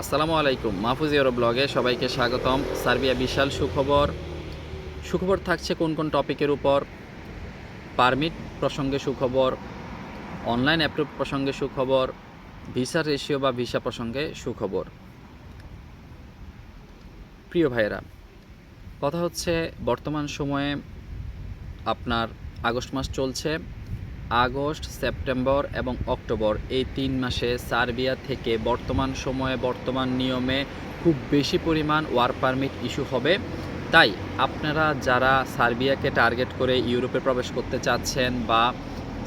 আসসালামু আলাইকুম, মাহফুজ ইউরো ব্লগে সবাইকে স্বাগতম। সার্বিয়া বিশাল সুখবর। সুখবর থাকছে কোন কোন টপিকের উপর? পারমিট প্রসঙ্গে সুখবর, অনলাইন অ্যাপ্রুভ প্রসঙ্গে সুখবর, ভিসা রেশিও বা ভিসা প্রসঙ্গে সুখবর। প্রিয় ভাইয়েরা, কথা হচ্ছে বর্তমান সময়ে আপনার আগস্ট মাস চলছে। আগস্ট, সেপ্টেম্বর এবং অক্টোবর এই তিন মাসে সার্বিয়া থেকে বর্তমান সময়ে বর্তমান নিয়মে খুব বেশি পরিমাণ ওয়ার পারমিট ইস্যু হবে। তাই আপনারা যারা সার্বিয়াকে টার্গেট করে ইউরোপে প্রবেশ করতে চাচ্ছেন বা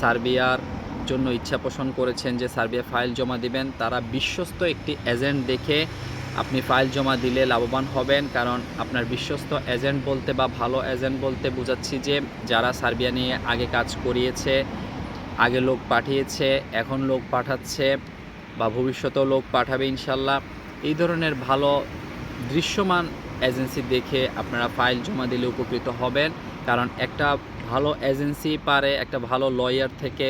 সার্বিয়ার জন্য ইচ্ছা পোষণ করেছেন যে সার্বিয়া ফাইল জমা দিবেন, তারা বিশ্বস্ত একটি এজেন্ট দেখে আপনি ফাইল জমা দিলে লাভবান হবেন। কারণ আপনার বিশ্বস্ত এজেন্ট বলতে বা ভালো এজেন্ট বলতে বোঝাচ্ছি যে যারা সার্বিয়া নিয়ে আগে কাজ করিয়েছে আগে লোক পাঠিয়েছে, এখন লোক পাঠাচ্ছে বা ভবিষ্যতেও লোক পাঠাবে ইনশাল্লাহ। এই ধরনের ভালো দৃশ্যমান এজেন্সি দেখে আপনারা ফাইল জমা দিলে উপকৃত হবেন। কারণ একটা ভালো এজেন্সি পারে, একটা ভালো লয়ার থেকে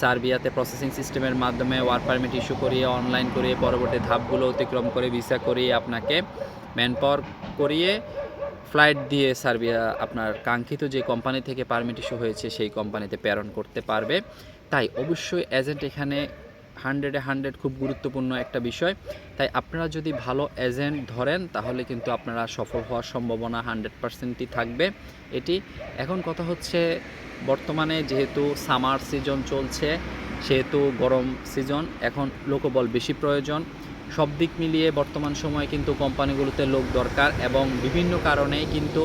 সার্বিয়াতে প্রসেসিং সিস্টেমের মাধ্যমে ওয়ার পারমিট ইস্যু করিয়ে, অনলাইন করিয়ে, পরবর্তী ধাপগুলো অতিক্রম করে, ভিসা করিয়ে আপনাকে ম্যান পাওয়ার করিয়ে ফ্লাইট দিয়ে সার্বিয়া আপনার কাঙ্ক্ষিত যে কোম্পানি থেকে পারমিট ইস্যু হয়েছে, সেই কোম্পানিতে প্রেরণ করতে পারবে। তাই অবশ্যই এজেন্ট এখানে হান্ড্রেডে হান্ড্রেড খুব গুরুত্বপূর্ণ একটা বিষয়। তাই আপনারা যদি ভালো এজেন্ট ধরেন, তাহলে কিন্তু আপনারা সফল হওয়ার সম্ভাবনা হান্ড্রেড পার্সেন্টই থাকবে এটি। এখন কথা হচ্ছে, বর্তমানে যেহেতু সামার সিজন চলছে, সেহেতু গরম সিজন, এখন লোকবল বেশি প্রয়োজন। সব দিক মিলিয়ে বর্তমান সময়ে কিন্তু কোম্পানিগুলোতে লোক দরকার এবং বিভিন্ন কারণে কিন্তু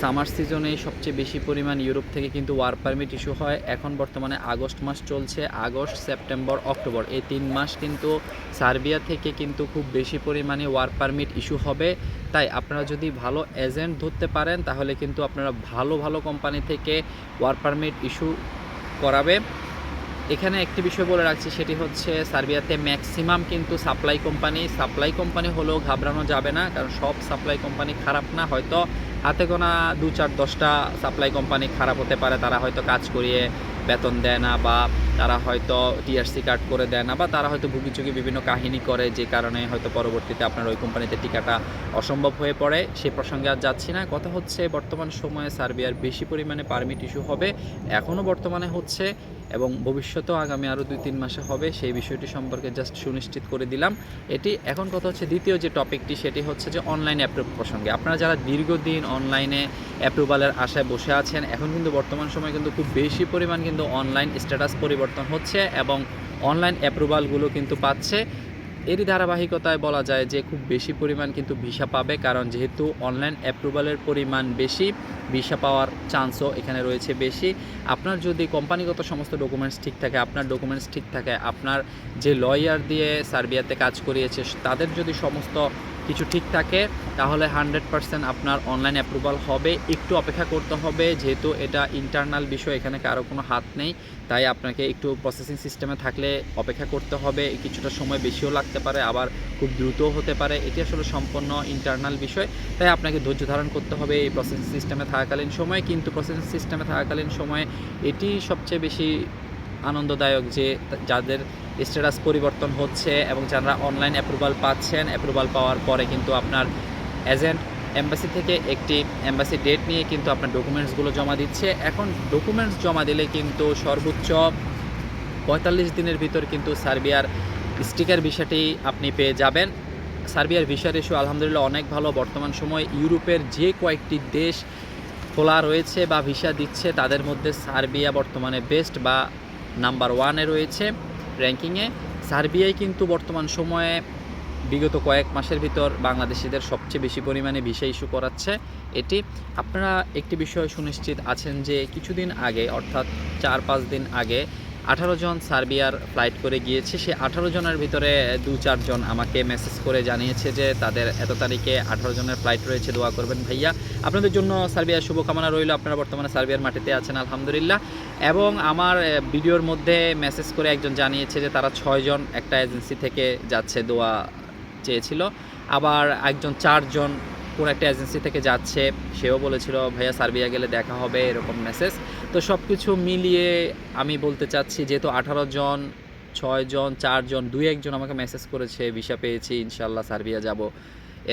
সামার সিজনে সবচেয়ে বেশি পরিমাণ ইউরোপ থেকে কিন্তু ওয়ার পারমিট ইস্যু হয়। এখন বর্তমানে আগস্ট মাস চলছে, আগস্ট, সেপ্টেম্বর, অক্টোবর। এই তিন মাস কিন্তু সার্বিয়া থেকে কিন্তু খুব বেশি পরিমাণে ওয়ার পারমিট ইস্যু হবে। তাই আপনারা যদি ভালো এজেন্ট ধরতে পারেন, তাহলে কিন্তু আপনারা ভালো ভালো কোম্পানি থেকে ওয়ার পারমিট ইস্যু করাবে। এখানে একটি বিষয় বলে রাখছি, সেটি হচ্ছে সার্বিয়াতে ম্যাক্সিমাম কিন্তু সাপ্লাই কোম্পানি সাপ্লাই কোম্পানি হলেও ঘাবড়ানো যাবে না, কারণ সব সাপ্লাই কোম্পানি খারাপ না, হয়তো হাতে গোনা দু চার দশটা সাপ্লাই কোম্পানি খারাপ হতে পারে, তারা হয়তো কাজ করিয়ে বেতন দেয় না বা তারা হয়তো টিআরসি কার্ড করে দেয় না বা তারা হয়তো ভুগিচুগি বিভিন্ন কাহিনী করে যে কারণে হয়তো পরবর্তীতে আপনার ওই কোম্পানিতে টিকাটা অসম্ভব হয়ে পড়ে। সে প্রসঙ্গে আর যাচ্ছি না। কথা হচ্ছে বর্তমান সময়ে সার্বিয়ার বেশি পরিমাণে পারমিট ইস্যু হবে এখনও বর্তমানে হচ্ছে এবং ভবিষ্যতেও আগামী আরও দুই তিন মাসে হবে, সেই বিষয়টি সম্পর্কে জাস্ট সুনিশ্চিত করে দিলাম। এটি এখন কথা হচ্ছে দ্বিতীয় যে টপিকটি, সেটি হচ্ছে যে অনলাইন অ্যাপ্রুভ প্রসঙ্গে। আপনারা যারা দীর্ঘদিন অনলাইনে অ্যাপ্রুভালের আশায় বসে আছেন, এখন কিন্তু বর্তমান সময়ে কিন্তু খুব বেশি পরিমাণ কিন্তু অনলাইন স্ট্যাটাস পরিবর্তন হচ্ছে এবং অনলাইন অ্যাপ্রুভালগুলো কিন্তু পাচ্ছে। এরই ধারাবাহিকতায় বলা যায় যে খুব বেশি পরিমাণ কিন্তু ভিসা পাবে, কারণ যেহেতু অনলাইন অ্যাপ্রুভালের পরিমাণ বেশি ভিসা পাওয়ার চান্সও এখানে রয়েছে বেশি। আপনার যদি কোম্পানিগত সমস্ত ডকুমেন্টস ঠিক থাকে, আপনার ডকুমেন্টস ঠিক থাকে, আপনার যে লয়ার দিয়ে সার্বিয়াতে কাজ করিয়েছে, তাদের যদি সমস্ত কিছু ঠিক থাকে, তাহলে হান্ড্রেড পার্সেন্ট আপনার অনলাইন অ্যাপ্রুভাল হবে। একটু অপেক্ষা করতে হবে, যেহেতু এটা ইন্টারনাল বিষয়, এখানে কারও কোনো হাত নেই। তাই আপনাকে একটু প্রসেসিং সিস্টেমে থাকলে অপেক্ষা করতে হবে। কিছুটা সময় বেশিও লাগতে পারে, আবার খুব দ্রুতও হতে পারে। এটি আসলে সম্পূর্ণ ইন্টারনাল বিষয়। তাই আপনাকে ধৈর্য ধারণ করতে হবে এই প্রসেসিং সিস্টেমে থাকাকালীন সময়, কিন্তু প্রসেসিং সিস্টেমে থাকাকালীন সময়ে এটি সবচেয়ে বেশি আনন্দদায়ক যে যাদের স্ট্যাটাস পরিবর্তন হচ্ছে এবং যারা অনলাইন অ্যাপ্রুভাল পাচ্ছেন অ্যাপ্রুভাল পাওয়ার পরে কিন্তু আপনার এজেন্ট এম্বাসি থেকে একটি এম্বাসি ডেট নিয়ে কিন্তু আপনার ডকুমেন্টসগুলো জমা দিচ্ছে। এখন ডকুমেন্টস জমা দিলে কিন্তু সর্বোচ্চ পঁয়তাল্লিশ দিনের ভিতর কিন্তু সার্বিয়ার স্টিকার ভিসাটি আপনি পেয়ে যাবেন। সার্বিয়ার ভিসার ইস্যু আলহামদুলিল্লাহ অনেক ভালো। বর্তমান সময় ইউরোপের যে কয়েকটি দেশ খোলা রয়েছে বা ভিসা দিচ্ছে, তাদের মধ্যে সার্বিয়া বর্তমানে বেস্ট বা নাম্বার ওয়ানে রয়েছে র্যাঙ্কিংয়ে সার্বিয়াই কিন্তু বর্তমান সময়ে বিগত কয়েক মাসের ভিতর বাংলাদেশিদের সবচেয়ে বেশি পরিমাণে ভিসা ইস্যু করাচ্ছে এটি। আপনারা একটি বিষয় সুনিশ্চিত আছেন যে কিছুদিন আগে, অর্থাৎ চার পাঁচ দিন আগে আঠারো জন সার্বিয়ার ফ্লাইট করে গিয়েছে। সে আঠারো জনের ভিতরে দু চারজন আমাকে মেসেজ করে জানিয়েছে যে তাদের এত তারিখে আঠারো জনের ফ্লাইট রয়েছে, দোয়া করবেন ভাইয়া। আপনাদের জন্য সার্বিয়ার শুভকামনা রইল। আপনারা বর্তমানে সার্বিয়ার মাটিতে আছেন, আলহামদুলিল্লাহ। এবং আমার ভিডিওর মধ্যে মেসেজ করে একজন জানিয়েছে যে তারা ছয়জন একটা এজেন্সি থেকে যাচ্ছে দোয়া চেয়েছিল। আবার একজন চারজন কোন একটা এজেন্সি থেকে যাচ্ছে। সেও বলেছিল, ভাইয়া, সার্বিয়া গেলে দেখা হবে, এরকম মেসেজ তো সব কিছু মিলিয়ে আমি বলতে চাচ্ছি, যেহেতু আঠারো জন ছয়জন চারজন দুই একজন আমাকে মেসেজ করেছে, ভিসা পেয়েছি ইনশাল্লাহ সার্বিয়া যাব।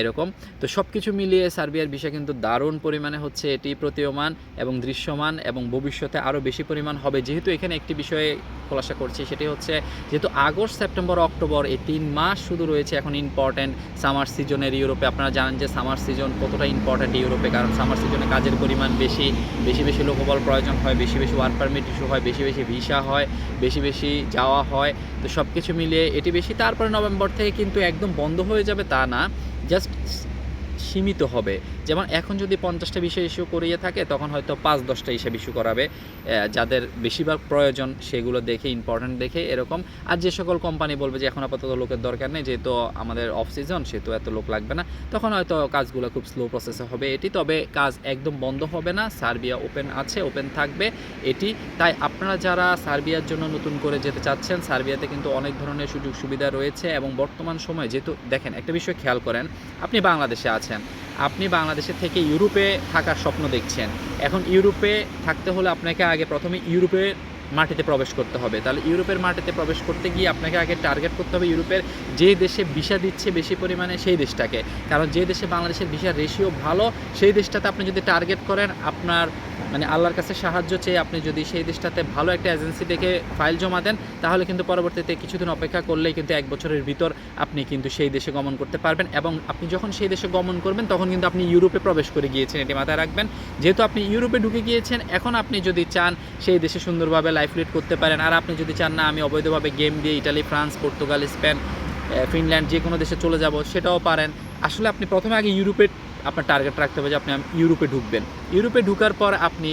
এরকম। তো সব কিছু মিলিয়ে সার্বিয়ার ভিসা কিন্তু দারুণ পরিমাণে হচ্ছে এটি প্রতীয়মান এবং দৃশ্যমান এবং ভবিষ্যতে আরও বেশি পরিমাণ হবে। যেহেতু এখানে একটি বিষয়ে খোলাসা করছি, সেটি হচ্ছে যেহেতু আগস্ট, সেপ্টেম্বর, অক্টোবর এই তিন মাস শুধু রয়েছে এখন ইম্পর্ট্যান্ট সামার সিজনের ইউরোপে আপনারা জানেন যে সামার সিজন কতটা ইম্পর্ট্যান্ট ইউরোপে কারণ সামার সিজনে কাজের পরিমাণ বেশি বেশি বেশি লোকবল প্রয়োজন হয়, বেশি বেশি ওয়ার্ক পারমিট ইস্যু হয়, বেশি বেশি ভিসা হয়, বেশি বেশি যাওয়া হয়। তো সব কিছু মিলিয়ে এটি বেশি। তারপরে নভেম্বর থেকে কিন্তু একদম বন্ধ হয়ে যাবে তা না। জাস্ট সীমিত হবে। যেমন এখন যদি পঞ্চাশটা বিষয় ইস্যু করিয়ে থাকে, তখন হয়তো পাঁচ, দশটা হিসাব ইস্যু করাবে। যাদের বেশিরভাগ প্রয়োজন, সেগুলো দেখে ইম্পর্ট্যান্ট দেখে এরকম। আর যে সকল কোম্পানি বলবে যে, এখন আপাতত লোকের দরকার নেই, যেহেতু আমাদের অফ সিজন সেহেতু এত লোক লাগবে না। তখন হয়তো কাজগুলো খুব স্লো প্রসেসে হবে এটি। তবে কাজ একদম বন্ধ হবে না। সার্বিয়া ওপেন আছে ওপেন থাকবে এটি। তাই আপনারা যারা সার্বিয়ার জন্য নতুন করে যেতে চাচ্ছেন, সার্বিয়াতে কিন্তু অনেক ধরনের সুযোগ সুবিধা রয়েছে এবং বর্তমান সময়ে যেহেতু, দেখেন, একটা বিষয় খেয়াল করেন, আপনি বাংলাদেশে আছেন। আপনি বাংলাদেশে থেকে ইউরোপে থাকার স্বপ্ন দেখছেন। এখন ইউরোপে থাকতে হলে আপনাকে আগে প্রথমে ইউরোপে মাটিতে প্রবেশ করতে হবে। তাহলে ইউরোপের মাটিতে প্রবেশ করতে গিয়ে আপনাকে আগে টার্গেট করতে হবে ইউরোপের যে দেশে ভিসা দিচ্ছে বেশি পরিমাণে সেই দেশটাকে। কারণ যে দেশে বাংলাদেশের ভিসার রেশিও ভালো, সেই দেশটাতে আপনি যদি টার্গেট করেন, আপনার মানে আল্লাহর কাছে সাহায্য চেয়ে আপনি যদি সেই দেশটাতে ভালো একটা এজেন্সি দেখে ফাইল জমা দেন, তাহলে কিন্তু পরবর্তীতে কিছুদিন অপেক্ষা করলেই কিন্তু এক বছরের ভিতর আপনি কিন্তু সেই দেশে গমন করতে পারবেন এবং আপনি যখন সেই দেশে গমন করবেন, তখন কিন্তু আপনি ইউরোপে প্রবেশ করে গিয়েছেন, এটি মাথায় রাখবেন। যেহেতু আপনি ইউরোপে ঢুকে গিয়েছেন, এখন আপনি যদি চান সেই দেশে সুন্দরভাবে লাইফ লিড করতে পারেন, আর আপনি যদি চান না, আমি অবৈধভাবে গেম দিয়ে Italy, France, Portugal, Spain Finland যে কোনো দেশে চলে যাব, সেটাও পারেন। আসলে আপনি প্রথমে আগে ইউরোপে আপনার টার্গেট রাখতে হবে যে আপনি ইউরোপে ঢুকবেন। ইউরোপে ঢুকার পর আপনি,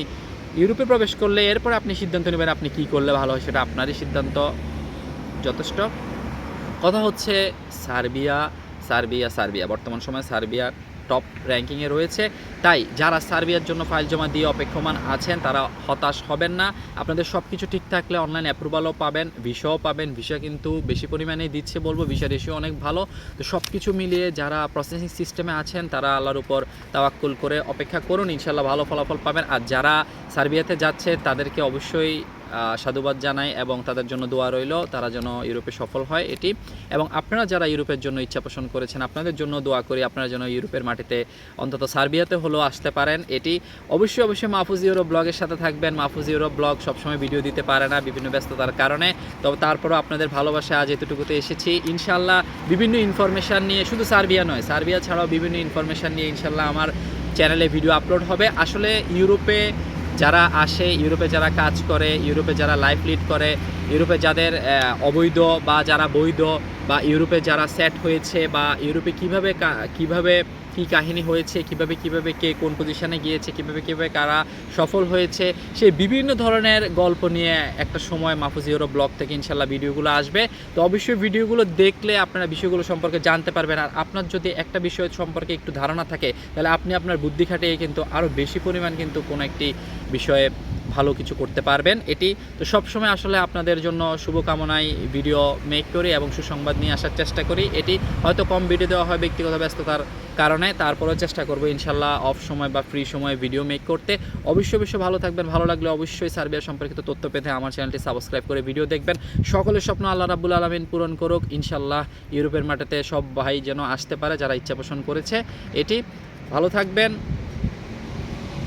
ইউরোপে প্রবেশ করলে এরপর আপনি সিদ্ধান্ত নেবেন আপনি কী করলে ভালো হয় সেটা আপনারই সিদ্ধান্ত। যথেষ্ট। কথা হচ্ছে সার্বিয়া সার্বিয়া সার্বিয়া। বর্তমান সময়ে সার্বিয়া টপ র্যাঙ্কিংয়ে রয়েছে। তাই যারা সার্বিয়ার জন্য ফাইল জমা দিয়ে অপেক্ষমান আছেন, তারা হতাশ হবেন না। আপনাদের সব কিছু ঠিক থাকলে অনলাইন অ্যাপ্রুভালও পাবেন ভিসাও পাবেন। ভিসা কিন্তু বেশি পরিমাণেই দিচ্ছে বলব ভিসা রেশিও অনেক ভালো। তো সব কিছু মিলিয়ে যারা প্রসেসিং সিস্টেমে আছেন, তারা আল্লাহর উপর তাওয়াক্কুল করে অপেক্ষা করুন। ইনশাল্লাহ ভালো ফলাফল পাবেন। আর যারা সার্বিয়াতে যাচ্ছে, তাদেরকে অবশ্যই সাধুবাদ জানাই এবং তাদের জন্য দোয়া রইল, তারা যেন ইউরোপে সফল হয় এটি। এবং আপনারা যারা ইউরোপের জন্য ইচ্ছা পোষণ করেছেন, আপনাদের জন্য দোয়া করি, আপনারা যেন ইউরোপের মাটিতে অন্তত সার্বিয়াতে হলেও আসতে পারেন। এটি অবশ্যই অবশ্যই মাহফুজ ইউরো ব্লগের সাথে থাকবেন। মাহফুজ ইউরো ব্লগ সবসময় ভিডিও দিতে পারে না বিভিন্ন ব্যস্ততার কারণে। তবে তারপরও আপনাদের ভালোবাসা আজ এতটুকুতে এসেছি। ইনশাল্লাহ বিভিন্ন ইনফরমেশান নিয়ে শুধু সার্বিয়া নয়, সার্বিয়া ছাড়াও বিভিন্ন ইনফরমেশান নিয়ে ইনশাল্লাহ আমার চ্যানেলে ভিডিও আপলোড হবে। আসলে ইউরোপে যারা আসে, ইউরোপে যারা কাজ করে, ইউরোপে যারা লাইফ লিড করে, ইউরোপে যাদের অবৈধ বা যারা বৈধ বা ইউরোপে যারা সেট হয়েছে বা ইউরোপে কীভাবে কীভাবে কি কাহিনী হয়েছে, কীভাবে কীভাবে কে কোন পজিশনে গিয়েছে, কীভাবে কীভাবে কারা সফল হয়েছে, সেই বিভিন্ন ধরনের গল্প নিয়ে একটা সময় মাহফুজ ব্লগ থেকে ইনশাল্লাহ ভিডিওগুলো আসবে। তো অবশ্যই ভিডিওগুলো দেখলে আপনারা বিষয়গুলো সম্পর্কে জানতে পারবেন। আর আপনার যদি একটা বিষয় সম্পর্কে একটু ধারণা থাকে, তাহলে আপনি আপনার বুদ্ধি খাটিয়ে কিন্তু আরও বেশি পরিমাণ কিন্তু কোনো একটি বিষয়ে ভালো কিছু করতে পারবেন। এটি তো সবসময় আসলে আপনাদের জন্য শুভকামনায় ভিডিও মেক করি এবং সুসংবাদ নিয়ে আসার চেষ্টা করি। এটি হয়তো কম ভিডিও দেওয়া হয় ব্যক্তিগত ব্যস্ততার কারণে, তারপরেও চেষ্টা করব ইনশাল্লাহ অফ সময় বা ফ্রি সময়ে ভিডিও মেক করতে। অবশ্যই অবশ্যই ভালো থাকবেন। ভালো লাগলে অবশ্যই সার্বিয়া সম্পর্কিত তথ্য পেতে আমার চ্যানেলটি সাবস্ক্রাইব করে ভিডিও দেখবেন। সকলের স্বপ্ন আল্লাহ রাবুল আলমিন পূরণ করুক। ইনশাল্লাহ ইউরোপের মাটিতে সব ভাই যেন আসতে পারে যারা ইচ্ছা পোষণ করেছে। এটি ভালো থাকবেন।